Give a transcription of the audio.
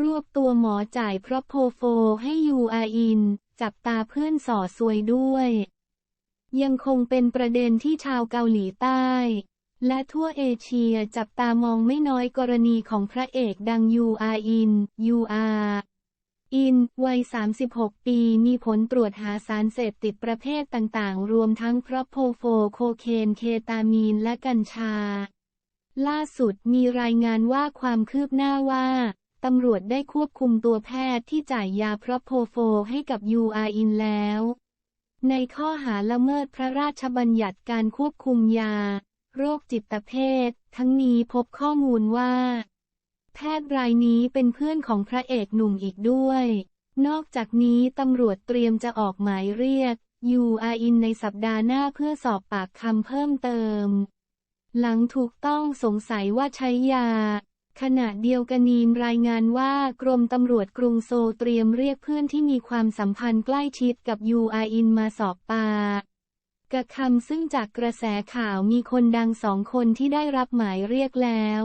รวบตัวหมอจ่ายพรอโพโฟให้ยูอาอิน จับตาเพื่อนส่อซวยด้วย ยังคงเป็นประเด็นที่ชาวเกาหลีใต้ และทั่วเอเชียจับตามองไม่น้อยกรณีของพระเอกดังยูอาอิน ยูอาอิน วัย 36 ปี มีผลตรวจหาสารเสพติดประเภทต่างๆ รวมทั้งพรอโพโฟโคเคน เคตามีน และกัญชา ล่าสุดมีรายงานว่าความคืบหน้าว่า ตำรวจได้ควบคุมตัวแพทย์ที่จ่ายยาพรอโพโฟให้กับยูอาอินแล้ว ในข้อหาละเมิดพระราชบัญญัติการควบคุมยา โรคจิตเภท ทั้งนี้พบข้อมูลว่า แพทย์รายนี้เป็นเพื่อนของพระเอกหนุ่มอีกด้วย นอกจากนี้ตำรวจเตรียมจะออกหมายเรียกยูอาอินในสัปดาห์หน้าเพื่อสอบปากคำเพิ่มเติม หลังถูกต้องสงสัยว่าใช้ยา ขณะเดียวกันนีมรายงานว่ากรมตำรวจกรุงโซลเตรียมเรียกเพื่อนที่มีความสัมพันธ์ใกล้ชิดกับยูอาอินมาสอบปากกระคำซึ่งจากกระแสข่าวมีคนดังสองคนที่ได้รับหมายเรียกแล้ว